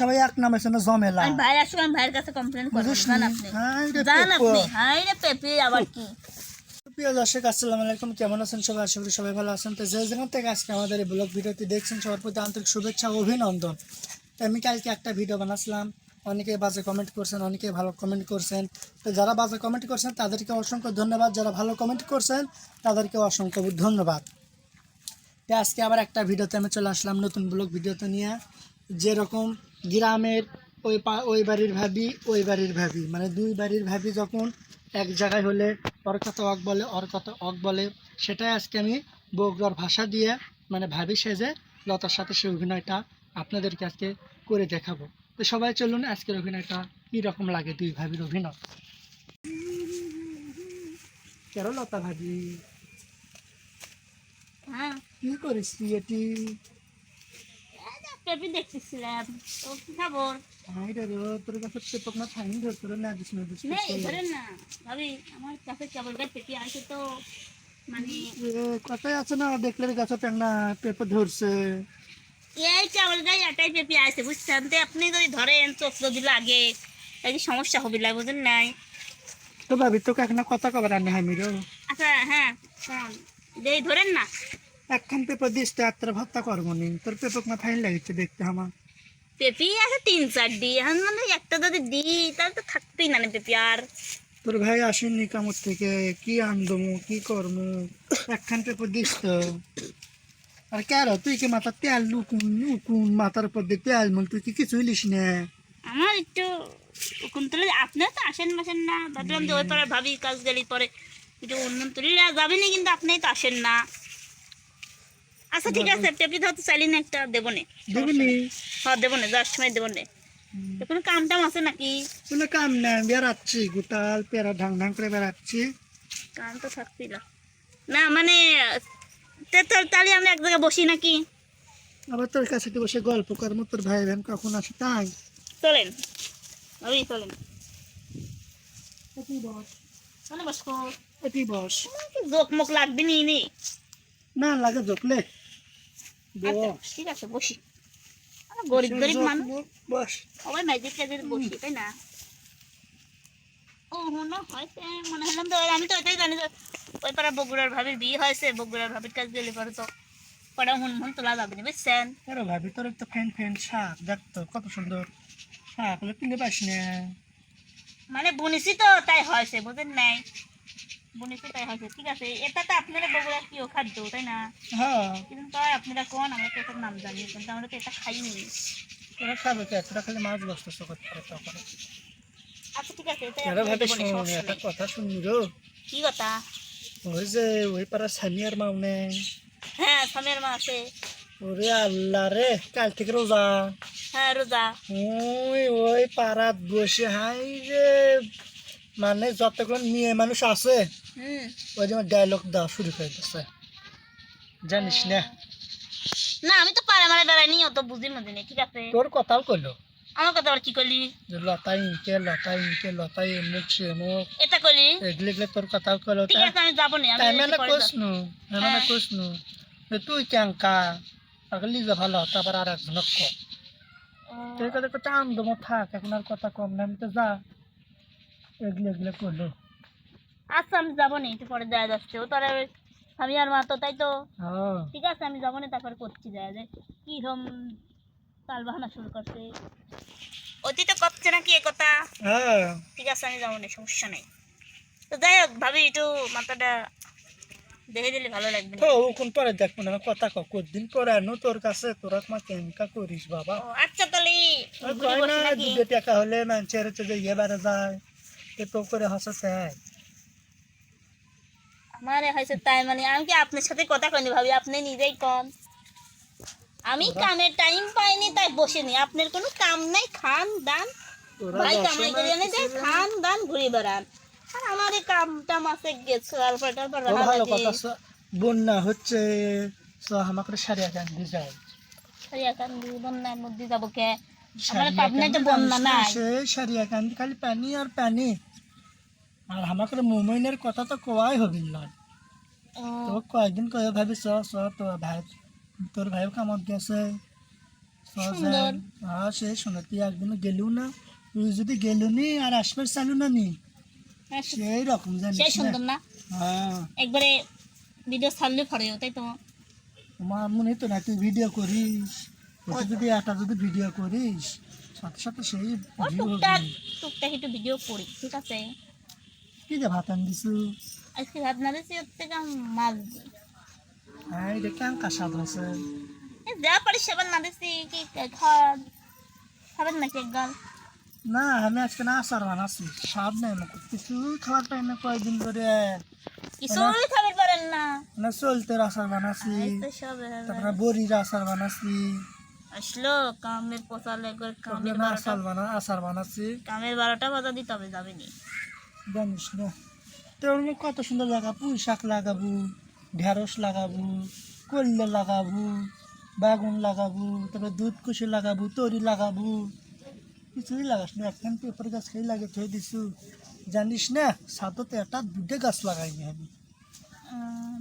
সবাই এক নাম জমেলা আমি ভাই আমি ভাইয়ের কাছে কমপ্লেন করব জান আপনি? জান আপনি? হাই রে পেপে আবার কি? প্রিয় দর্শক আসসালামু আলাইকুম। কেমন আছেন সবাই? আশা করি সবাই ভালো আছেন। তো যে যেখান থেকে আজকে আমাদের এই ব্লগ ভিডিওটি দেখছেন সবার প্রতি আন্তরিক শুভেচ্ছা ও অভিনন্দন। তো আমি কালকে একটা ভিডিও বানাচ্ছিলাম অনেকে বাজে কমেন্ট করছেন অনেকে ভালো কমেন্ট করছেন। তো যারা বাজে কমেন্ট করছেন তাদেরকে অসংখ্য ধন্যবাদ। যারা ভালো কমেন্ট করছেন তাদেরকে অসংখ্য ধন্যবাদ। তো আজকে আবার একটা ভিডিওতে আমি চলে আসলাম নতুন ব্লগ ভিডিওতে নিয়ে। যেরকম গ্রামের ওই ওই বাড়ির ভাবি ওই বাড়ির ভাবি। মানে দুই বাড়ির ভাবি যখন এক জায়গায় হলে ওর কথা অক বলে ওর কথা অক বলে সেটাই আজকে আমি বগুড়ার ভাষা দিয়ে মানে ভাবি সেজে লতার সাথে সেই অভিনয়টা আপনাদেরকে আজকে করে দেখাবো। তো সবাই চলুন আজকের অভিনয়টা কীরকম লাগে দুই ভাবির অভিনয়? কেন লতা ভাবি? হ্যাঁ। কি করিস তুই এটি? পেপে দেখতেছিলাম। তো কি খবর? হাই রে রে, তোর কাছে পেপক না ফাইন ধর তোর না দিস না দিস নেই ধরেন না। ভাবি আমার কাছে কেবল গাছ পেপে আছে তো মানে কথাই আছে না দেখলে গাছে ট্যাংনা পেপে ধরছে। এই গাছ পেপে আছে বুঝছেন? তো আপনি যদি ধরেন চোখ যদি লাগে এই সমস্যা হবে লাগে বুঝেন নাই? তো ভাবি তোকে এখন কথা কবার আনে হামি রো। আচ্ছা হ্যাঁ দেই ধরেন না একখান পেপার দিস আত্মার ভাত্তা করব নি। তোর পেপক না ফাইন লাগছে দেখতে আমার? পেপি আছে তিন চারটি এখন মানে একটা যদি দিই তাহলে তো থাকতেই না পেপি আর। তোর ভাই আসেননি কামড় থেকে। কি আনদমু কি করমু একখান পেপার দিস তো। আর কেন? তুই কি মাথার তেল লুকুন লুকুন মাথার উপর দিয়ে তেল মন তুই কি কিছুই লিস না? আমার একটু কোন তুলে আপনারা তো আসেন মাসেন না। ভাবলাম যে ওই পাড়ার ভাবি কাজ গেলি পরে একটু অন্য তুলে যাবে না কিন্তু আপনি তো আসেন না। আচ্ছা ঠিক আছে পেপি ধরতে চাইলি না একটা দেবো নে দেবিনি? হ্যাঁ দেবো নে যাওয়ার সময় দেবো নে তো কোনো কাম টাম আছে নাকি? কোনো কাম নাই বেড়াচ্ছি গোটাল পেরা ঢাং ঢাং করে বেড়াচ্ছি। কাম তো থাকছিল না। মানে তে তো তাহলে আমরা এক জায়গায় বসি নাকি? আবার তোর কাছে একটু বসে গল্প করব তোর ভাই বোন কখন আসে তাই। চলেন। ওই চলেন। এটি বস। চলে বসবো এটি বস। জোক মুখ লাগবে নি নি? না লাগে জোকলে। আচ্ছা, ঠিক আছে বসি। গরিব গরিব মানুষ। সবাই ম্যাজিক ট্যাজিক বসি তাই না? ও হনো হয়েছে মনে হলাম তো আমি তো এটাই জানি যে ওই পাড়া বগুড়ার ভাবির বিয়ে হয়েছে বগুড়ার ভাবির কাছে গেলে পরে তো। পড়া হুন হুন তোলা যাবে না বুঝছেন? আরে ভাবি তোর তো ফ্যান ফ্যান শাক দেখ তো কত সুন্দর। শাক হলে কিনে পাস না। মানে বুনিছি তো তাই হয়েছে বুঝেন নাই? বুনিছি তাই হয়েছে। ঠিক আছে এটা তো আপনারা বগুড়া প্রিয় খাদ্য তাই না? হ্যাঁ। কিন্তু তাই আপনারা কোন আমরা তো এটার নাম জানি কিন্তু আমরা তো এটা খাইনি। খাবে কে খালি মাছ বসতে সকত করে আচ্ছা ঠিক আছে ভাবি শোন একটা কথা শুনি রো কি কথা? ওই যে ওই মাউনে হ্যাঁ সামের মা আছে। ওরে আল্লাহ রে কাল থেকে রোজা। হ্যাঁ রোজা। ওই ওই পাড়াত বসে হাই রে। মানে যতক্ষণ মেয়ে মানুষ আছে ওই যে ডায়লগ দেওয়া শুরু করে দিচ্ছে জানিস না? না আমি তো পারে মারে বেড়াইনি অত বুঝি মধ্যে নেই ঠিক আছে? তোর কথাও করল আমার কথা আবার কি করলি লতাই কে লতাই কে লতাই মুখ সে মুখ এটা করলি এগুলি এগুলি তোর কথাও করল ঠিক আছে আমি যাব না আমি মানে কোস। নু মানে। কোস নু। তুই আগলি যে ভালো তারপর আর একজন ক। তুই কথা কথা আন্দম থাক এখন আর কথা কম না আমি তো যা। এগুলি এগুলি করল আচ্ছা আমি যাব না একটু পরে দেওয়া যাচ্ছে। ও তোর আমি আর মা তো তাই তো। হ্যাঁ। ঠিক আছে আমি যাব না তারপরে করছি দেওয়া যায় কিরম তাল বাহানা শুরু করছে। অতি তো করছে নাকি এ কথা? হ্যাঁ। ঠিক আছে আমি যাব না সমস্যা নেই। তো যাই হোক ভাবি একটু মাথাটা দেখে দিলে ভালো লাগবে। তো কোন পরে দেখব না কথা ক কদিন পরে আনো তোর কাছে? তোরা মা করিস বাবা। আচ্ছা তাহলে টাকা হলে মানুষের যে ইয়ে বেড়ে যায়। এ তো করে হাসাতে হয়। আমার হয়েছে তাই মানে আমি কি আপনার সাথে কথা কইনি ভাবি? আপনি নিজেই কম আমি কামের টাইম পাইনি তাই বসিনি। আপনার কোনো কাম নাই খান দান। ভাই কামাই না করে জানে যে খান দান ঘুরে বেড়ান। আর আমার কাম টাম আছে গেছে কথা স- বন্যা হচ্ছে তো আমাকে সারিয়া গান দিয়ে যায় সারিয়া কান দিয়ে বন্যার মধ্যে যাব কে? আমার পাবনায় তো কান্দি বন্যা না, নাই। সারিয়া কান্দি খালি পানি আর পানি। আর আমাকে কথা তো কোয়াই হবিল না। তো কয়েকদিন কয়ে ভাবি চ চ তো ভাই তোর ভাইও কামত গেছে। হ্যাঁ সে শোনো তুই একদিনও গেলু না। তুই যদি গেলু নি আর আসবার চালু না নি সেই রকম জানিস সেই সুন্দর না? হ্যাঁ। একবারে ভিডিও ছাড়লে পরে তাই তো? আমার মনে হতো না তুই ভিডিও করিস। যদি একটা যদি ভিডিও করিস সাথে সাথে সেই টুকটাক টুকটাক একটু ভিডিও করি ঠিক আছে? কি যে ভাত আনদিছু আজকে ভাত না দিয়েছি ওর থেকে মাছ দিই হ্যাঁ এটা কেমন স্বাদ আছে। যা পারি সেবার না দিয়েছি কি খাওয়া খাবেন নাকি একবার? না আমি আজকে না আচার বানাচ্ছি। স্বাদ নেই আমাকে কিছু খাবার পাই না কয়েকদিন ধরে কিছুই খাবার পারেন না। না চলতে আচার বানাচ্ছি। তারপরে বড়ির আচার বানাচ্ছি। আসলো কামের পোষালে করে কামের আচার বানা আচার বানাচ্ছি। কামের বারোটা বাজা দিতে হবে যাবেনি জানিস না। তো কত সুন্দর জায়গা পুঁই শাক লাগাবো ঢেঁড়স লাগাবো কল্লে লাগাবো বাগুন লাগাবো তারপরে দুধ কুশি লাগাবো তরি লাগাবো। কিছুই লাগাস না একখান পেপার গাছ খেয়ে লাগে থই দিছু। জানিস না সাথে একটা দুটো গাছ লাগাইনি আমি।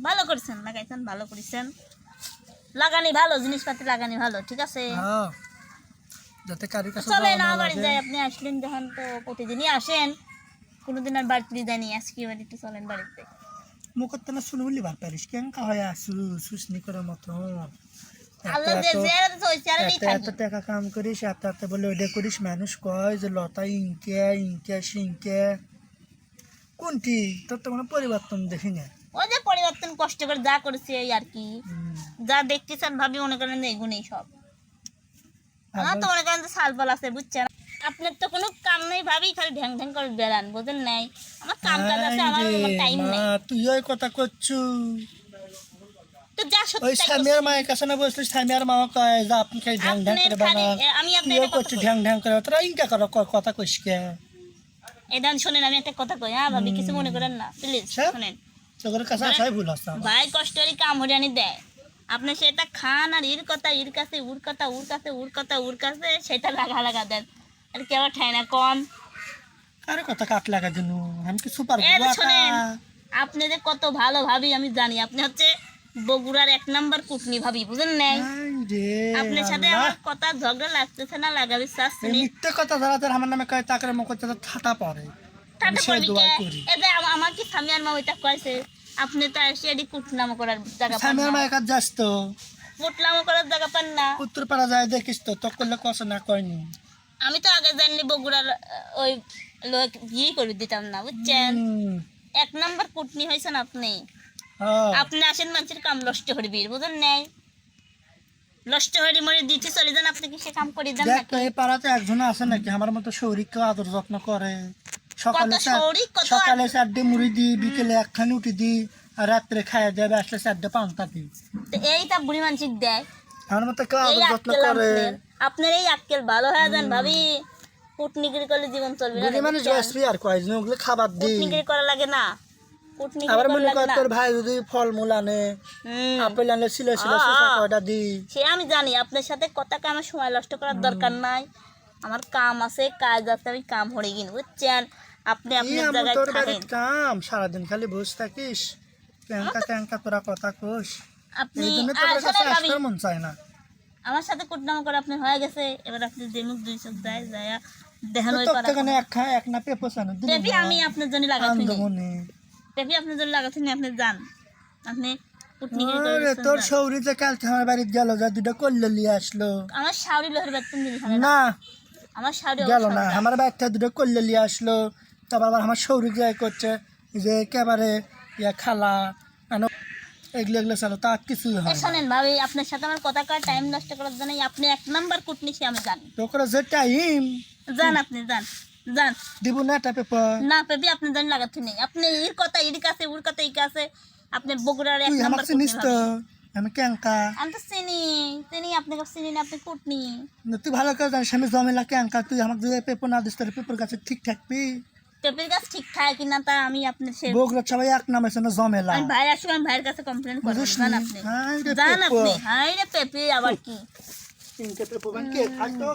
ভালো করেছেন লাগাইছেন ভালো করেছেন। লাগানি ভালো জিনিসপাতি লাগানি ভালো ঠিক আছে? হ্যাঁ যাতে কারি কাছে চলে না বাড়ি লাগে। যাই আপনি আসলেন যখন তো প্রতিদিনই আসেন। কোনোদিন আর বাড়িতে যায়নি আজকে বাড়িতে চলেন বাড়িতে। মুখত না শুনে বার পারিস কেঙ্কা হয়ে আসু সুসনি মতো। আল্লাহ যে এত এত টাকা কাম করিস এত এত বলে ওইটা করিস মানুষ কয় যে লতা ইনকে ইনকে সিনকে। কোনটি? তোর তো কোনো পরিবর্তন দেখি না ওই যে পরিবর্তন কষ্ট করে যা করেছে এই আর কি। যা দেখতেছেন ভাবি মনে করেন যে এগুলোই সব। আমার তো মনে করেন যে সালপাল আছে বুঝছেন? আপনার তো কোনো কাম নেই ভাবি খালি ঢ্যাং ঢ্যাং করে বেড়ান বোঝেন নাই। আমার কাম কাজ আছে আমার টাইম নেই। তুই ওই কথা করছু? তো যা সত্যি স্বামীর মায়ের কাছে না মা কয় যে আপনি খাই ঢ্যাং ঢ্যাং করে খালি এ, আমি করছিস ঢ্যাং ঢ্যাং করে। তোরা ইনকা করো কথা কইস কে? এই দান শোনেন আমি একটা কথা কই হ্যাঁ ভাবি কিছু মনে করেন না প্লিজ। শোনেন। তোর কাছে আসাই ভুল আসছে ভাই কষ্ট করে কাম হরিয়ানি দেয়। আপনি সেটা খান আর ইর কথা ইর কাছে উর কথা উর কাছে উর কথা উর কাছে সেটা লাগা লাগা দেন। আর কেউ ঠাই না কম কার কথা কাট লাগা দিন আমি কি সুপার শোনেন আপনি যে কত ভালো ভাবি আমি জানি। আপনি হচ্ছে বগুড়ার এক নাম্বার কুটনি ভাবি বুঝেন নাই? আপনার সাথে আমার কথা ঝগড়া লাগতেছে না লাগাবি মিথ্যে কথা যারা যারা আমার নামে কয় মুখ করতে ঠাটা পড়ে। আমি তাতে সেই করবি দোয়া কে? করি। এতে আম- আমার কি স্বামী আর মা ওইটা কয়েছে আপনি তো এসে এটি কুটনামো করার জায়গা না। মায়ের কাছে যাস তো। কুটনামো করার জায়গা পান না। উত্তর পাড়া যায় দেখিস তো তো করলে না কয়নি। আমি তো আগে জানি বগুড়ার ওই লোক বিয়ে করে দিতাম না বুঝছেন? এক নাম্বার কুটনি হয়েছেন আপনি। আপনি আসেন মানুষের কাম নষ্ট হরবি বুঝেন নাই? নষ্ট মরে দিতে চলে যান আপনি কি সে কাম করে দেন দেখ এই পাড়াতে একজন আছে নাকি আমার মতো শরীরকে আদর যত্ন করে। সকালে সকালে চারটে মুড়ি দি বিকেলে একখানি উঠি দি আর রাত্রে খাইয়া দেবে আসলে চারটে পান্তা দি। তো এইটা বুড়ি মানসিক দেয়। আমার মতো কেউ আদর যত্ন করে। আপনার এই আক্কেল ভালো হয়ে যান ভাবি। কুটনিগিরি করলে জীবন চলবে না মানুষ বসবি আর কয়জন? ওগুলো খাবার দি কুটনিগিরি করা লাগে না। আবার মনে কর তোর ভাই যদি ফল মূল আনে আপেল আনলে ছিল ছিল কয়টা দি সে আমি জানি আপনার সাথে কথাকে আমার সময় নষ্ট করার দরকার নাই। আমার কাম আছে কাজ আছে আমি কাম হরে গিন বুঝছেন? আপনি আপনার জায়গায় তোর থাকেন। কাম? সারাদিন খালি বসে থাকিস ক্যাঙ্কা ক্যাঙ্কা তোরা কথা কোস। আপনি মন চায় না। আমার সাথে কুটনাম করে আপনি হয়ে গেছে। এবার আপনি দেমুক দুই চোখ যায় যায় দেখানো না এক খা এক না পেপো সানো পেপি আমি আপনার জন্য লাগাচ্ছি। আন্দমনে পেপি আপনার জন্য লাগাচ্ছি আপনি যান। আপনি তোর। শৌরি যে আমার বাড়িতে গেল যা দুটা নিয়ে আসলো। আমার লোহের না। আমার গেল না। আমার বাড়িতে দুটো নিয়ে আসলো। তারপর আবার আমার শৌরি যাই করছে যে একেবারে ইয়া খালা। এগুলো এগুলো চালো তা কিছুই হয় শোনেন ভাবি আপনার সাথে আমার কথা কার টাইম নষ্ট করার জন্য আপনি এক নাম্বার কুটনি সে আমি জানি। তো করে যে টাইম যান আপনি যান যান দিব না পেপার না পেপি আপনি জানি লাগাতে নেই। আপনি এর কথা এর কাছে ওর কথা এই কাছে আপনি বগুড়ার এক নাম্বার কুটনি তো? আমি ক্যাঙ্কা আমি তো চিনি চিনি আপনাকে চিনি না আপনি কুটনি তুই ভালো করে জানিস আমি জমেলা ক্যাঙ্কা তুই আমাকে পেপার না দিস তোর পেপার কাছে ঠিক থাকবি। পেপির গাছ ঠিক থাকে কিনা তা আমি আপনার সে বকরা সবাই এক নাম আছে না জমেলা আমি ভাই আসি আমি ভাইয়ের কাছে কমপ্লেন করব জান আপনি। জান আপনি হাই রে পেপি আবার কি? তিনটে পেপার কে থাকতো?